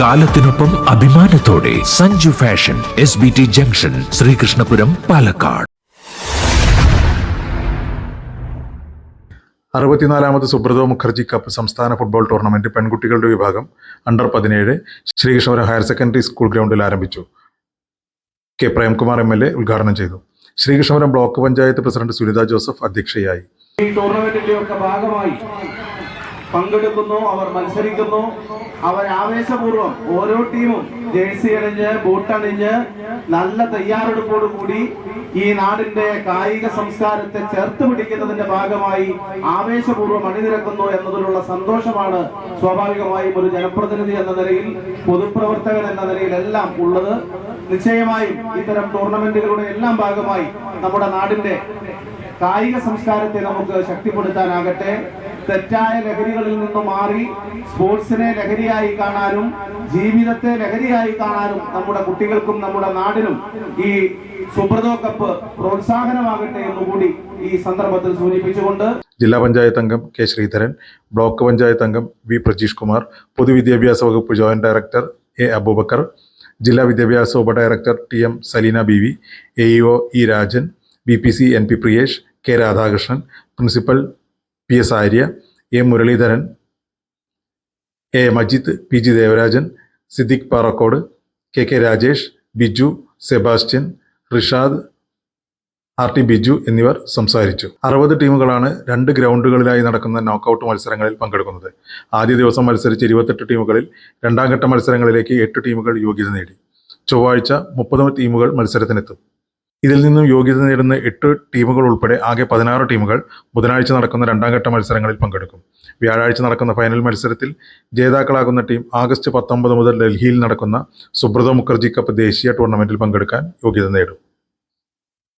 കാലത്തിനൊപ്പം അഭിമാനത്തോടെ Sanju fashion S B T junction Sreekrishnapuram Palakkad. അറുപത്തിനാലാമത് Subroto Mukherjee cup സംസ്ഥാന football tournament പെൺകുട്ടികളുടെ വിഭാഗം അണ്ടർ പതിനേഴ് ശ്രീകൃഷ്ണപുരം ഹയർ സെക്കൻഡറി സ്കൂൾ ഗ്രൗണ്ടിൽ ആരംഭിച്ചു. K Premkumar M L A ഉദ്ഘാടനം ചെയ്തു. Sreekrishnapuram block panchayat president Sunitha Joseph അധ്യക്ഷയായി. ഈ ടൂർണമെന്റിന്റെ ഒക്കെ ഭാഗമായി പങ്കെടുക്കുന്നു അവർ മത്സരിക്കുന്നു. അവർ ആവേശപൂർവം ഓരോ ടീമും ജേഴ്സി അണിഞ്ഞ് ബൂട്ടണിഞ്ഞ് നല്ല തയ്യാറെടുപ്പോടുകൂടി ഈ നാടിന്റെ കായിക സംസ്കാരത്തെ ചേർത്ത് പിടിക്കുന്നതിന്റെ ഭാഗമായി ആവേശപൂർവം അണിനിരക്കുന്നു എന്നതിലുള്ള സന്തോഷമാണ് സ്വാഭാവികമായും ഒരു ജനപ്രതിനിധി എന്ന നിലയിൽ പൊതുപ്രവർത്തകൻ എന്ന നിലയിൽ എല്ലാം ഉള്ളത്. നിശ്ചയമായും ഇത്തരം ടൂർണമെന്റുകളുടെ എല്ലാം ഭാഗമായി നമ്മുടെ നാടിന്റെ കായിക സംസ്കാരത്തെ നമുക്ക് ശക്തിപ്പെടുത്താനാകട്ടെ. തെറ്റായ ലഹരികളിൽ നിന്ന് മാറി സ്പോർട്സിനെ ലഹരിയായി കാണാനും ജീവിതത്തെ ലഹരിയായി കാണാനും നമ്മുടെ കുട്ടികൾക്കും നമ്മുടെ നാടിനും ഈ സുബ്രതോ കപ്പ് പ്രോത്സാഹനമാകട്ടെ എന്നുകൂടി ഈ സന്ദർഭത്തിൽ സൂചിപ്പിച്ചുകൊണ്ട് ജില്ലാ പഞ്ചായത്ത് അംഗം കെ ശ്രീധരൻ ബ്ലോക്ക് പഞ്ചായത്ത് അംഗം വി പ്രജീഷ് കുമാർ പൊതുവിദ്യാഭ്യാസ വകുപ്പ് ജോയിന്റ് ഡയറക്ടർ എ അബൂബക്കർ ജില്ലാ വിദ്യാഭ്യാസ ഉപഡയറക്ടർ T M Saleena B V A E Rajan B P C N P Priyesh K Radhakrishnan principal P S Arya A Muraleedharan A Majeed P G Devarajan Siddique Parakkode K K Rajesh Biju Sebastian Rishad R T Biju എന്നിവർ സംസാരിച്ചു. അറുപത് ടീമുകളാണ് രണ്ട് ഗ്രൗണ്ടുകളിലായി നടക്കുന്ന knockout മത്സരങ്ങളിൽ പങ്കെടുക്കുന്നത്. ആദ്യ ദിവസം മത്സരിച്ച ഇരുപത്തെട്ട് ടീമുകളിൽ രണ്ടാം ഘട്ട മത്സരങ്ങളിലേക്ക് എട്ട് ടീമുകൾ യോഗ്യത നേടി. ചൊവ്വാഴ്ച മുപ്പത് ടീമുകൾ മത്സരത്തിനെത്തും. ഇതിൽ നിന്നും യോഗ്യത നേടുന്ന എട്ട് ടീമുകൾ ഉൾപ്പെടെ ആകെ പതിനാറ് ടീമുകൾ ബുധനാഴ്ച നടക്കുന്ന രണ്ടാം ഘട്ട മത്സരങ്ങളിൽ പങ്കെടുക്കും. വ്യാഴാഴ്ച നടക്കുന്ന ഫൈനൽ മത്സരത്തിൽ ജേതാക്കളാകുന്ന ടീം ആഗസ്റ്റ് പത്തൊമ്പത് മുതൽ ഡൽഹിയിൽ നടക്കുന്ന സുബ്രത മുഖർജി കപ്പ് ദേശീയ ടൂർണമെന്റിൽ പങ്കെടുക്കാൻ യോഗ്യത നേടും.